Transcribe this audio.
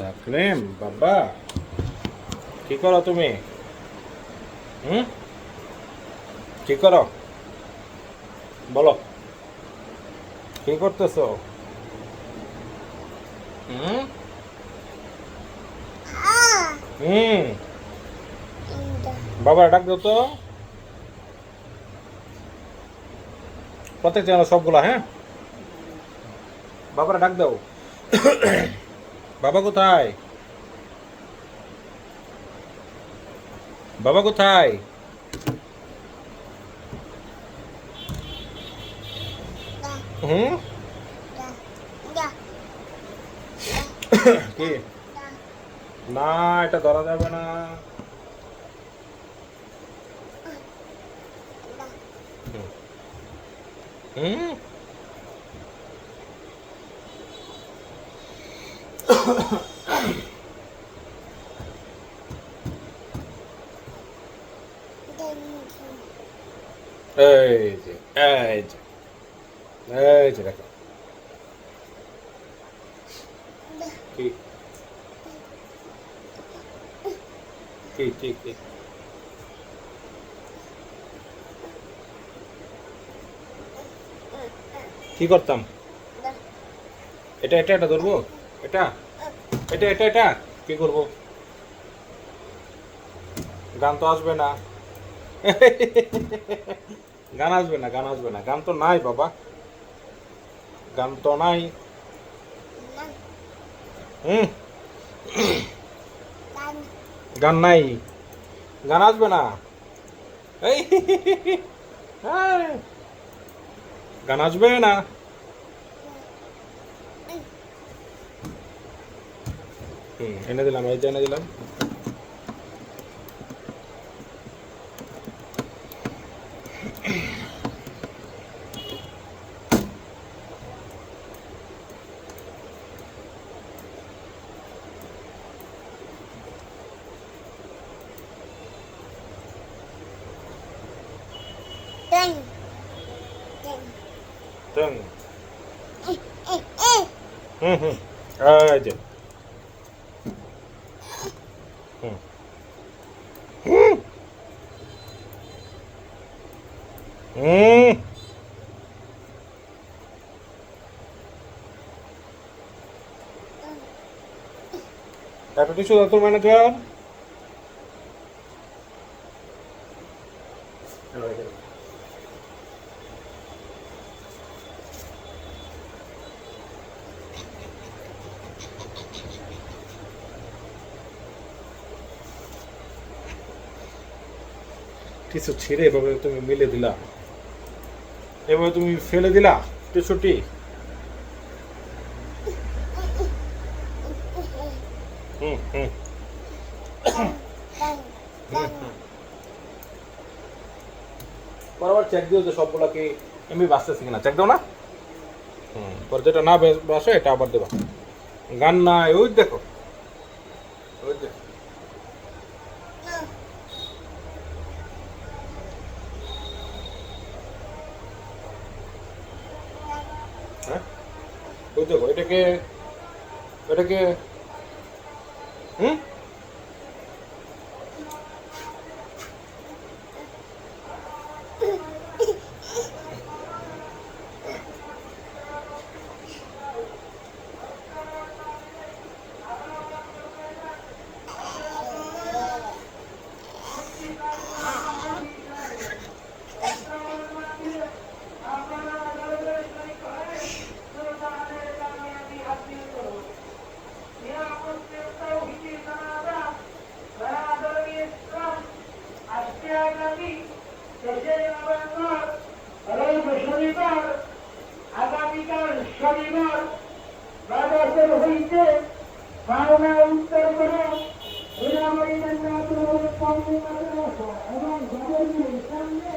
তাকলিম বাবা। কি করো তুমি? হুম? কি করো? বলো। কি হুম? বাবা ডাক দাও তো। প্রত্যেক চ্যানেল সবগুলা হ্যাঁ? বাবারা ডাক দাও। বাবা কোথায়? বাবা কোথায়? হুম? কি? না এটা ধরা যাবে না। হুম? এই যে কি করতাম? এটা এটা এটা ধরবো? এটা? এটা এটা এটা। কি করব? গান তো আসবে না। গান আসবে না, গান আসবে না। গান তো নাই বাবা। গান তো নাই। হুম। গান নাই। গান আসবে না। এই। হ্যাঁ। গান আসবে না। হুম। এনে দিলাম এই যে এনে দিলাম। টং হুম হুম এই যে হুম হুম। হুম একটা টিস্যু দাও তো ম্যানেজার টিস্যু ছিঁড়ে এভাবে তুমি মিলে দিলা। এভাবে তুমি ফেলে দিলা টিস্যুটি? হুম হুম। বরাবর চেক দিও যে সবগুলা কি এমনি বাঁচতেছে কিনা। চেক দাও না? হুম, পরে যেটা না বাসে এটা আবার দেবা। গান নাই, ওই দেখো ওই দেখো হ্যাঁ? ওই দেখো এটাকে এটাকে হুম? আগামীকাল শনিবার বাতাসের হইতে পাওনা উত্তর করে হিরামণি জান্নাতুল পঙ্গু এবং জগন্নাথের সামনে